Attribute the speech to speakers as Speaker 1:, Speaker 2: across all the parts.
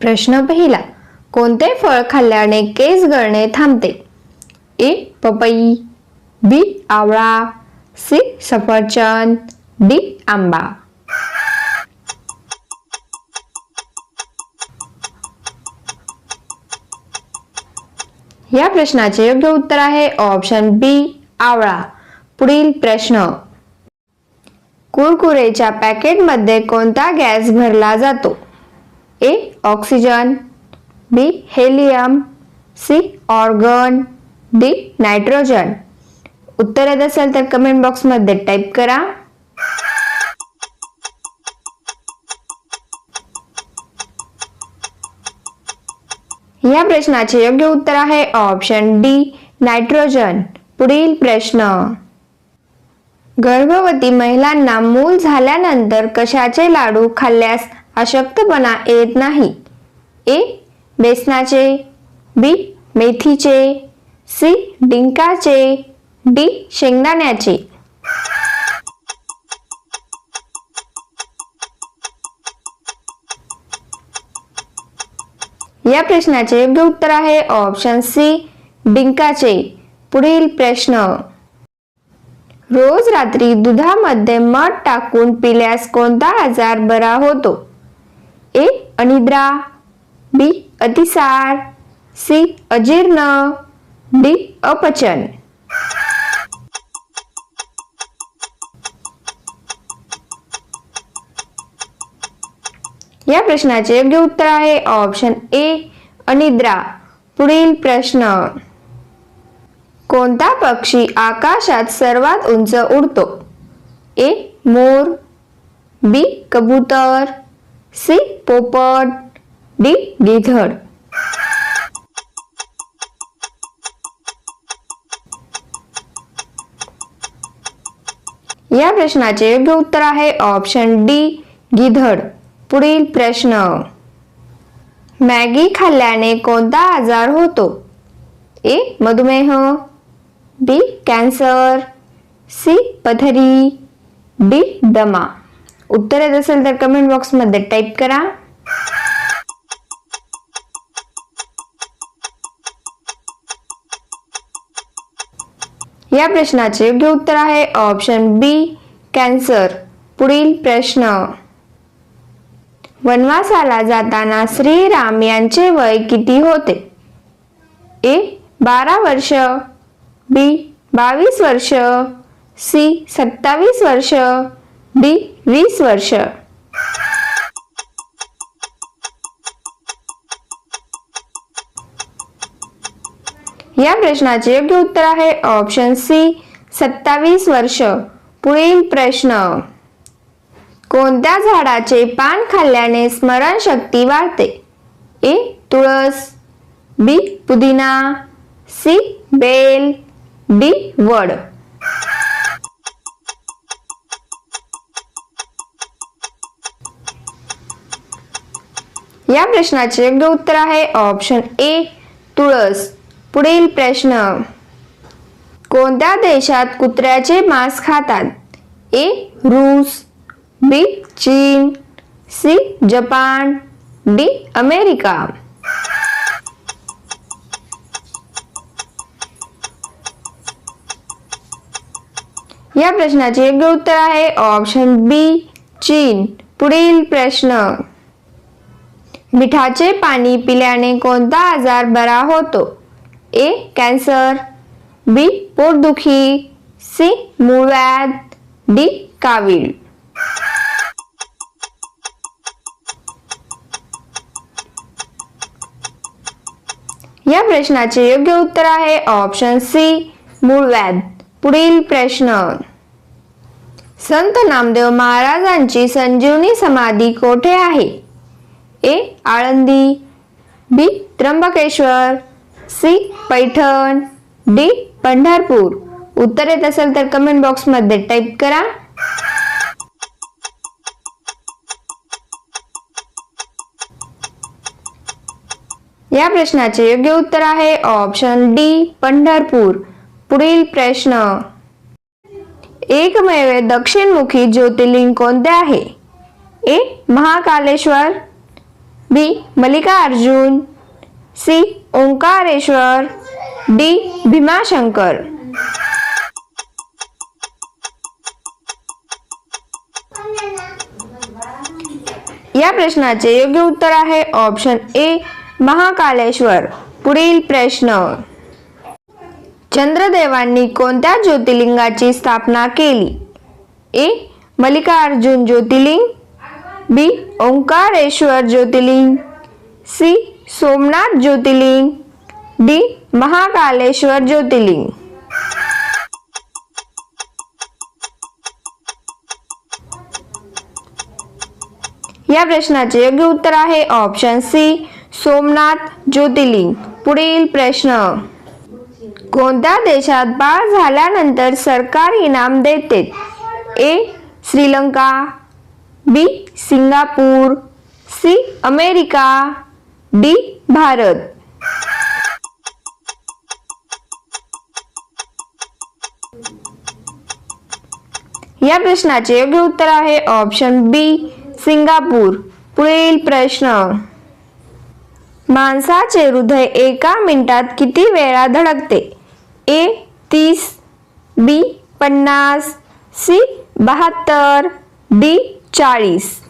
Speaker 1: प्रश्न पहिला कोणते फळ खाल्ल्याने केस गळणे थांबते? ए पपई बी आवळा सी सफरचंद डी आंबा. या प्रश्नाचे योग्य उत्तर आहे ऑप्शन बी आवळा. पुढील प्रश्न. कुरकुरेच्या पॅकेटमध्ये कोणता गॅस भरला जातो? A oxygen B helium C argon D nitrogen उत्तर येत असेल तर कमेंट बॉक्समध्ये टाईप करा. या प्रश्नाचे योग्य उत्तर आहे ऑप्शन डी नायट्रोजन पुढील प्रश्न. गर्भवती महिलांना मूल झाल्यानंतर कशाचे लाडू खाल्ल्यास अशक्तपणा येत नाही. ए बेसनाचे बी मेथीचे सी डिंकाचे डी शेंगदाण्याचे. या प्रश्नाचे योग्य उत्तर आहे ऑप्शन सी डिंकाचे. पुढील प्रश्न. रोज रात्री दुधामध्ये मध टाकून पिल्यास कोणता आजार बरा होतो? ए अनिद्रा बी अतिसार सी अजीर्ण डी अपचन. या प्रश्नाचे योग्य उत्तर आहे ऑप्शन ए अनिद्रा. पुढील प्रश्न. कोणता पक्षी आकाशात सर्वात उंच उडतो? ए मोर बी कबूतर सी पोपट डी गिधड या प्रश्नाचे योग्य उत्तर आहे ऑप्शन डी गिधड पुढील प्रश्न. मॅगी खाल्ल्याने कोणता आजार होतो? ए मधुमेह. B cancer. सी पथरी. डी दमा. उत्तर येत असेल तर कमेंट बॉक्समध्ये टाईप करा. या प्रश्नाचे योग्य उत्तर आहे ऑप्शन बी कॅन्सर पुढील प्रश्न. वनवासाला जाताना श्रीराम यांचे वय किती होते? ए बारा वर्ष. बी बावीस वर्ष. सी सत्तावीस वर्ष. डी वीस वर्ष. या प्रश्नाचे योग्य उत्तर आहे ऑप्शन सी सत्तावीस वर्ष. पुढील प्रश्न. कोणत्या झाडाचे पान खाल्ल्याने स्मरणशक्ती वाढते? ए तुळस बी पुदिना सी बेल डी वड. या प्रश्नाचे योग्य उत्तर आहे. ऑप्शन ए तुळस. पुढील प्रश्न. कोणत्या देशात कुत्र्याचे मांस खातात? ए रूस. बी चीन. C Japan. D America. या प्रश्नाचे योग्य उत्तर आहे. ऑप्शन बी चीन. पुढील प्रश्न. मिठाचे पाणी पिल्याने कोणता आजार बरा होतो? ए. Cancer B. पोटदुखी सी. मूळव्याध डी. कावीळ. या प्रश्नाचे योग्य उत्तर आहे ऑप्शन सी मूळव्याध पुढील प्रश्न. संत नामदेव महाराजांची संजीवनी समाधी कोठे आहे? A Alandi B Trimbakeshwar C Paithan D Pandharpur. उत्तर येत असेल तर कमेंट बॉक्समध्ये टाईप करा. या प्रश्नाचे योग्य उत्तर आहे ऑप्शन डी पंढरपूर. पुढील प्रश्न. एकमेव दक्षिणमुखी ज्योतिर्लिंग कोणते आहे? A Mahakaleshwar B Mallikarjun. C Omkareshwar. D Bhimashankar. या प्रश्नाचे योग्य उत्तर आहे ऑप्शन ए महाकालेश्वर. पुढील प्रश्न. चंद्रदेवांनी कोणत्या ज्योतिर्लिंगाची स्थापना केली? ए मल्लिकार्जुन ज्योतिर्लिंग. बी ओंकारेश्वर ज्योतिर्लिंग. सी सोमनाथ ज्योतिर्लिंग. डी महाकालेश्वर ज्योतिर्लिंग. या प्रश्नाचे योग्य उत्तर आहे ऑप्शन सी सोमनाथ ज्योतिर्लिंग. पुढील प्रश्न. कोणत्या देशात बाळ झाल्यानंतर सरकार इनाम देते? A Sri Lanka B Singapore. C America. D Bharat. या प्रश्नाचे योग्य उत्तर आहे ऑप्शन बी सिंगापूर. पुढील प्रश्न. माणसाचे हृदय एका मिनिटात किती वेळा धडकते? ए तीस बी पन्नास सी बहात्तर डी चाळीस.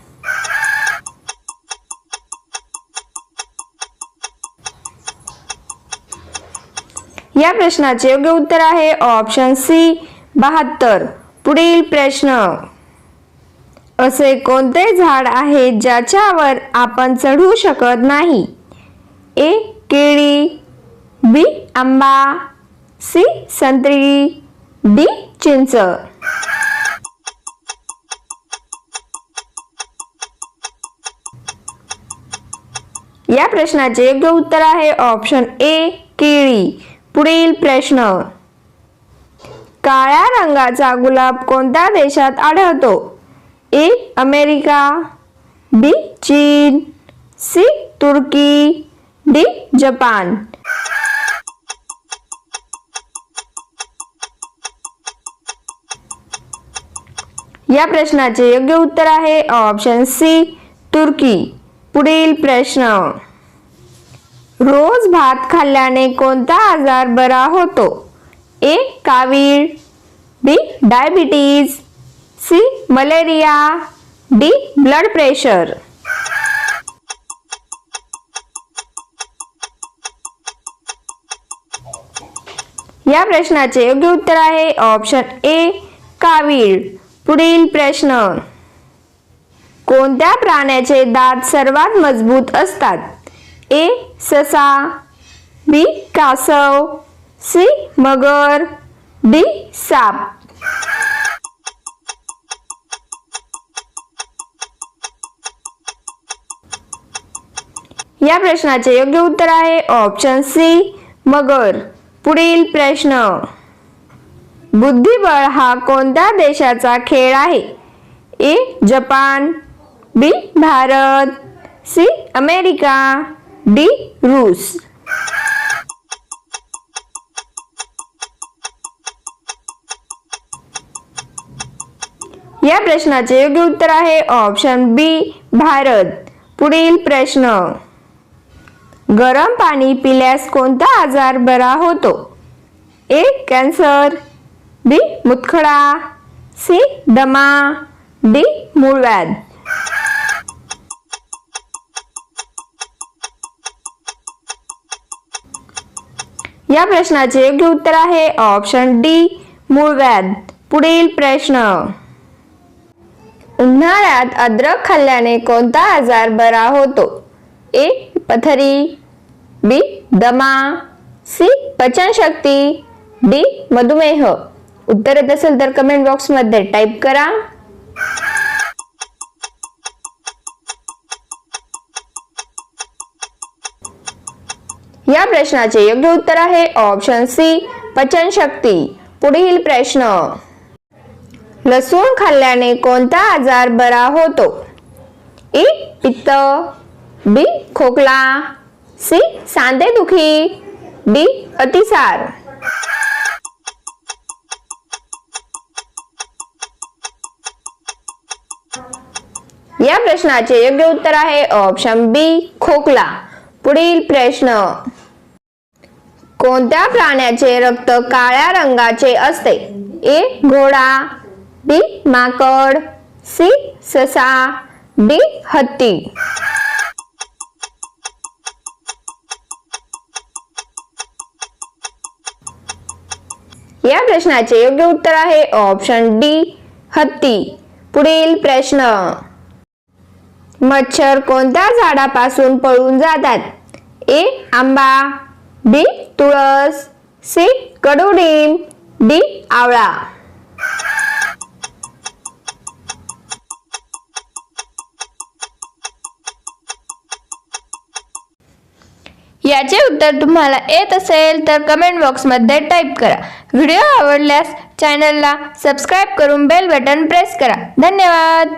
Speaker 1: या प्रश्नाचे योग्य उत्तर आहे ऑप्शन सी बहात्तर. पुढील प्रश्न. असे कोणते झाड आहे ज्याच्यावर आपण चढू शकत नाही? ए केळी बी आंबा सी संत्री डी चिंच. या प्रश्नाचे योग्य उत्तर आहे ऑप्शन ए केळी. पुढील प्रश्न. काळ्या रंगाचा गुलाब कोणत्या देशात आढळतो? ए अमेरिका बी चीन सी तुर्की डी जपान. या प्रश्नाचे योग्य उत्तर आहे ऑप्शन सी तुर्की. पुढील प्रश्न. रोज भात खाल्ल्याने कोणता आजार बरा होतो? ए. कावीळ B. Diabetes C. Malaria D. Blood pressure. या प्रश्नाचे योग्य उत्तर आहे ऑप्शन ए. कावीळ. पुढील प्रश्न. कोणत्या प्राण्याचे दात सर्वात मजबूत असतात? ए. ससा बी. कासव सी. मगर डी. साप. या प्रश्नाचे योग्य उत्तर आहे ऑप्शन सी मगर. पुढील प्रश्न. बुद्धिबळ हा कोणत्या देशाचा खेळ आहे? A. Japan B Bharat C America D रूस. या प्रश्नाचे योग्य उत्तर आहे ऑप्शन बी भारत. पुढील प्रश्न. गरम पाणी पिल्यास कोणता आजार बरा होतो? ए कॅन्सर बी मुतखडा सी दमा डी मूळव्याध. या प्रश्नाचे योग्य उत्तर आहे ऑप्शन डी मूळव्याध. पुढील प्रश्न. उन्हाळ्यात अद्रक खाल्ल्याने कोणता आजार बरा होतो? ए पथरी बी दमा सी पचनशक्ती डी मधुमेह. उत्तर येत असेल तर कमेंट बॉक्समध्ये टाईप करा. या प्रश्नाचे योग्य उत्तर आहे ऑप्शन सी पचनशक्ती पुढील प्रश्न. लसूण खाल्ल्याने कोणता आजार बरा होतो? ए पित्त बी खोकला सी सांधेदुखी डी अतिसार. या प्रश्नाचे योग्य उत्तर आहे ऑप्शन बी खोकला. पुढील प्रश्न. कोणत्या प्राण्याचे रक्त काळ्या रंगाचे असते? ए. घोडा बी. माकड सी. ससा डी. हत्ती. या प्रश्नाचे योग्य उत्तर आहे ऑप्शन डी हत्ती. पुढील प्रश्न. मच्छर कोणत्या झाडापासून पळून जातात? ए आंबा. बी तुळस. सी कडुलिंब. डी आवळा.
Speaker 2: याचे उत्तर तुम्हाला येत असेल तर कमेंट बॉक्समध्ये टाईप करा. व्हिडिओ आवडल्यास चॅनलला सबस्क्राईब करून बेल बटन प्रेस करा. धन्यवाद!